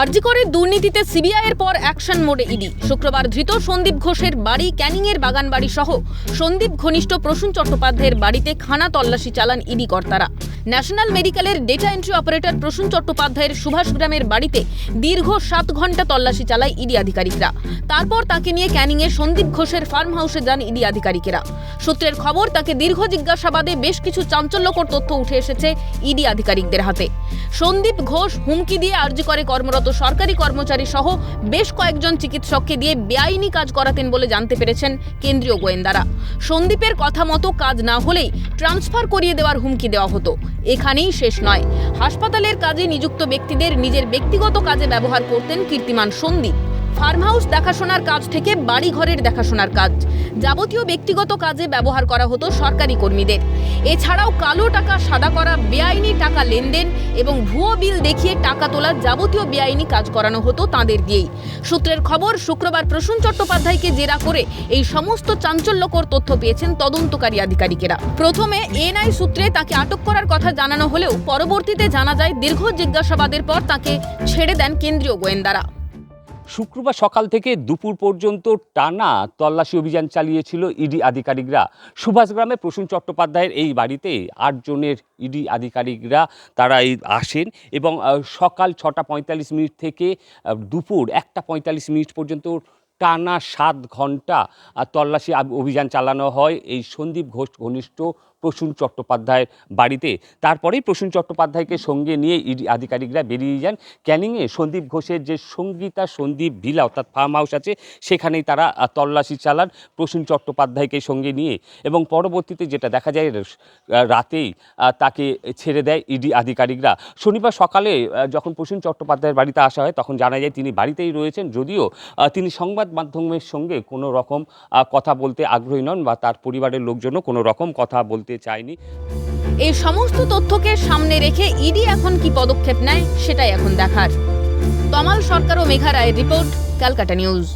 আরজিকরের দুর্নীতিতে সিবিআই এর পর অ্যাকশন মোডে ইডি। শুক্রবার ধৃত সন্দীপ ঘোষের বাড়ি ক্যানিংয়ের বাগান বাড়ি সহ সন্দীপ ঘনিষ্ঠ প্রসূন চট্টোপাধ্যায়ের বাড়িতে খানা তল্লাশি চালান ইডি কর্তারা। ন্যাশনাল মেডিকেলের ডেটা এন্ট্রি অপারেটর প্রসূন চট্টোপাধ্যায়ের সুভাষ গ্রামের বাড়িতে দীর্ঘ সাত ঘণ্টা তল্লাশি চালায় ইডি আধিকারিকরা। তারপর তাকে নিয়ে ক্যানিংয়ে সন্দীপ ঘোষের ফার্ম হাউসে যান ইডি আধিকারিকেরা। সূত্রের খবর, তাকে দীর্ঘ জিজ্ঞাসাবাদে বেশ কিছু চাঞ্চল্যকর তথ্য উঠে এসেছে ইডি আধিকারিকদের হাতে। সন্দীপ ঘোষ হুমকি দিয়ে আর্জি করে কর্মরত সরকারি কর্মচারী সহ বেশ কয়েকজন চিকিৎসককে দিয়ে বেআইনি কাজ করাতেন বলে জানতে পেরেছেন কেন্দ্রীয় গোয়েন্দারা। সন্দীপের কথা মতো কাজ না হলেই ট্রান্সফার করিয়ে দেওয়ার হুমকি দেওয়া হতো। এখানেই শেষ নয়। হাসপাতালের কাজে নিযুক্ত ব্যক্তিদের নিজের ব্যক্তিগত কাজে ব্যবহার করতেন কীর্তিমান সন্দীপ। ফার্ম হাউস দেখাশোনার কাজ থেকে বাড়ি ঘরের দেখাশোনার কাজ। যাবতীয় ব্যক্তিগত কাজে ব্যবহার করা হতো সরকারি কর্মীদের। এছাড়াও কালো টাকা সাদা করা, বেআইনি টাকা লেনদেন এবং ভুয়ো বিল দেখিয়ে টাকা তোলার যাবতীয় বেআইনি কাজ করানো হতো তাদের দিয়েই। সূত্রের খবর, শুক্রবার প্রসূন চট্টোপাধ্যায়কে জেরা করে এই সমস্ত চাঞ্চল্যকর তথ্য পেয়েছেন তদন্তকারী আধিকারিকেরা। প্রথমে এনআই সূত্রে তাকে আটক করার কথা জানানো হলেও পরবর্তীতে জানা যায়, দীর্ঘ জিজ্ঞাসাবাদের পর তাকে ছেড়ে দেন কেন্দ্রীয় গোয়েন্দারা। শুক্রবার সকাল থেকে দুপুর পর্যন্ত টানা তল্লাশি অভিযান চালিয়েছিল ইডি আধিকারিকরা। সুভাষগ্রামে প্রসূন চট্টোপাধ্যায়ের এই বাড়িতে আটজনের ইডি আধিকারিকরা তারা এই আসেন এবং সকাল ছটা পঁয়তাল্লিশ মিনিট থেকে দুপুর একটা পঁয়তাল্লিশ মিনিট পর্যন্ত টানা সাত ঘণ্টা তল্লাশি অভিযান চালানো হয়। এই সন্দীপ ঘোষ ঘনিষ্ঠ প্রসূন চট্টোপাধ্যায়ের বাড়িতে। তারপরেই প্রসূন চট্টোপাধ্যায়কে সঙ্গে নিয়ে ইডি আধিকারিকরা বেরিয়ে যান। ক্যানিংয়ে সন্দীপ ঘোষের যে সঙ্গীতা সন্দীপ ভিলা অর্থাৎ ফার্ম হাউস আছে, সেখানেই তারা তল্লাশি চালান প্রসূন চট্টোপাধ্যায়কে সঙ্গে নিয়ে এবং পরবর্তীতে যেটা দেখা যায় রাতেই তাকে ছেড়ে দেয় ইডি আধিকারিকরা। শনিবার সকালে যখন প্রসূন চট্টোপাধ্যায়ের বাড়িতে আসা হয়, তখন জানা যায় তিনি বাড়িতেই রয়েছেন। যদিও তিনি সংবাদ মাধ্যমের সঙ্গে কোনো রকম কথা বলতে আগ্রহী নন বা তার পরিবারের লোকজনও কোনো রকম কথা বলতে চায়নি এই সমস্ত তথ্যকে সামনে রেখে ইডি এখন কি পদক্ষেপ নেয়, সেটাই এখন দেখার। তমাল সরকার ও মেঘা রায়ের রিপোর্ট, ক্যালকাটা নিউজ।